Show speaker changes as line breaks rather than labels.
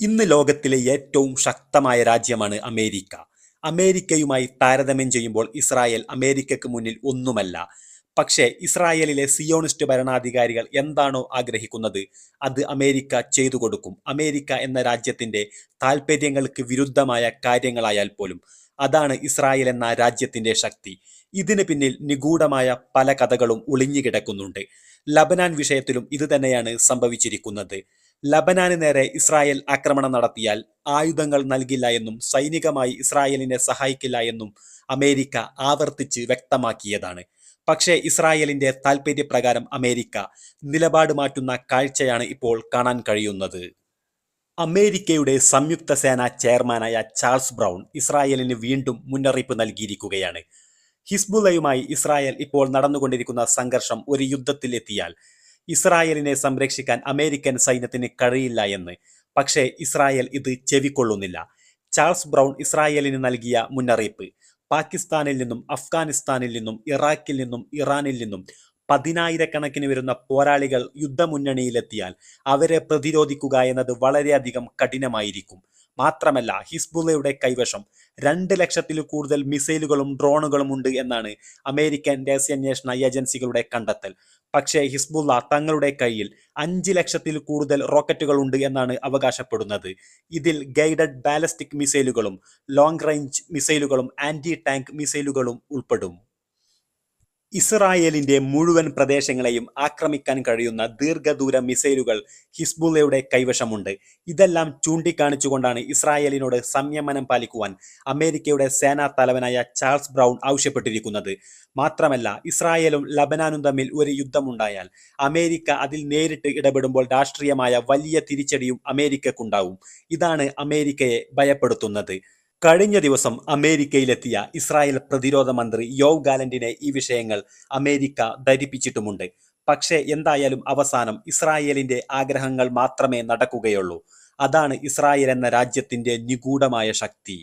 ഇന്ന് ലോകത്തിലെ ഏറ്റവും ശക്തമായ രാജ്യമാണ് അമേരിക്ക. അമേരിക്കയുമായി താരതമ്യം ചെയ്യുമ്പോൾ ഇസ്രായേൽ അമേരിക്കയ്ക്ക് മുന്നിൽ ഒന്നുമല്ല. പക്ഷേ ഇസ്രായേലിലെ സിയോണിസ്റ്റ് ഭരണാധികാരികൾ എന്താണോ ആഗ്രഹിക്കുന്നത് അത് അമേരിക്ക ചെയ്തു കൊടുക്കും. അമേരിക്ക എന്ന രാജ്യത്തിന്റെ താൽപ്പര്യങ്ങൾക്ക് വിരുദ്ധമായ കാര്യങ്ങളായാൽ പോലും അതാണ് ഇസ്രായേൽ എന്ന രാജ്യത്തിന്റെ ശക്തി. ഇതിന് പിന്നിൽ നിഗൂഢമായ പല കഥകളും ഒളിഞ്ഞുകിടക്കുന്നുണ്ട്. ലബനാൻ വിഷയത്തിലും ഇത് തന്നെയാണ് സംഭവിച്ചിരിക്കുന്നത്. ലബനാന് നേരെ ഇസ്രായേൽ ആക്രമണം നടത്തിയാൽ ആയുധങ്ങൾ നൽകില്ല എന്നും സൈനികമായി ഇസ്രായേലിനെ സഹായിക്കില്ല എന്നും അമേരിക്ക ആവർത്തിച്ച് വ്യക്തമാക്കിയതാണ്. പക്ഷേ ഇസ്രായേലിന്റെ താൽപര്യപ്രകാരം അമേരിക്ക നിലപാട് മാറ്റുന്ന കാഴ്ചയാണ് ഇപ്പോൾ കാണാൻ കഴിയുന്നത്. അമേരിക്കയുടെ സംയുക്ത സേന ചെയർമാനായ ചാൾസ് ബ്രൗൺ ഇസ്രായേലിന് വീണ്ടും മുന്നറിയിപ്പ് നൽകിയിരിക്കുകയാണ്. ഹിസ്ബുള്ളയുമായി ഇസ്രായേൽ ഇപ്പോൾ നടന്നുകൊണ്ടിരിക്കുന്ന സംഘർഷം ഒരു യുദ്ധത്തിൽ എത്തിയാൽ ഇസ്രായേലിനെ സംരക്ഷിക്കാൻ അമേരിക്കൻ സൈന്യത്തിന് കഴിയില്ല എന്ന്. പക്ഷേ ഇസ്രായേൽ ഇത് ചെവിക്കൊള്ളുന്നില്ല. ചാൾസ് ബ്രൗൺ ഇസ്രായേലിന് നൽകിയ മുന്നറിയിപ്പ്. പാകിസ്ഥാനിൽ നിന്നും അഫ്ഗാനിസ്ഥാനിൽ നിന്നും ഇറാഖിൽ നിന്നും ഇറാനിൽ നിന്നും പതിനായിരക്കണക്കിന് വരുന്ന പോരാളികൾ യുദ്ധമുന്നണിയിലെത്തിയാൽ അവരെ പ്രതിരോധിക്കുക എന്നത് വളരെയധികം കഠിനമായിരിക്കും. മാത്രമല്ല ഹിസ്ബുള്ളയുടെ കൈവശം രണ്ട് ലക്ഷത്തിൽ കൂടുതൽ മിസൈലുകളും ഡ്രോണുകളും ഉണ്ട് എന്നാണ് അമേരിക്കൻ രഹസ്യാന്വേഷണ ഏജൻസികളുടെ കണ്ടെത്തൽ. പക്ഷേ ഹിസ്ബുള്ള തങ്ങളുടെ കയ്യിൽ അഞ്ച് ലക്ഷത്തിൽ കൂടുതൽ റോക്കറ്റുകൾ ഉണ്ട് എന്നാണ് അവകാശപ്പെടുന്നത്. ഇതിൽ ഗൈഡഡ് ബാലസ്റ്റിക് മിസൈലുകളും ലോങ് റേഞ്ച് മിസൈലുകളും ആന്റി ടാങ്ക് മിസൈലുകളും ഉൾപ്പെടും. ഇസ്രായേലിന്റെ മുഴുവൻ പ്രദേശങ്ങളെയും ആക്രമിക്കാൻ കഴിയുന്ന ദീർഘദൂര മിസൈലുകൾ ഹിസ്ബുള്ളയുടെ കൈവശമുണ്ട്. ഇതെല്ലാം ചൂണ്ടിക്കാണിച്ചുകൊണ്ടാണ് ഇസ്രായേലിനോട് സംയമനം പാലിക്കുവാൻ അമേരിക്കയുടെ സേനാ തലവനായ ചാൾസ് ബ്രൗൺ ആവശ്യപ്പെട്ടിരിക്കുന്നത്. മാത്രമല്ല ഇസ്രായേലും ലബനാനും തമ്മിൽ ഒരു യുദ്ധമുണ്ടായാൽ അമേരിക്ക അതിൽ നേരിട്ട് ഇടപെടുമ്പോൾ രാഷ്ട്രീയമായ വലിയ തിരിച്ചടിയും അമേരിക്കക്കുണ്ടാവും. ഇതാണ് അമേരിക്കയെ ഭയപ്പെടുത്തുന്നത്. കഴിഞ്ഞ ദിവസം അമേരിക്കയിലെത്തിയ ഇസ്രായേൽ പ്രതിരോധ മന്ത്രി യോവ് ഗാലന്റിനെ ഈ വിഷയങ്ങൾ അമേരിക്ക ധരിപ്പിച്ചിട്ടുമുണ്ട്. പക്ഷേ എന്തായാലും അവസാനം ഇസ്രായേലിന്റെ ആഗ്രഹങ്ങൾ മാത്രമേ നടക്കുകയുള്ളൂ. അതാണ് ഇസ്രായേൽ എന്ന രാജ്യത്തിന്റെ നിഗൂഢമായ ശക്തി.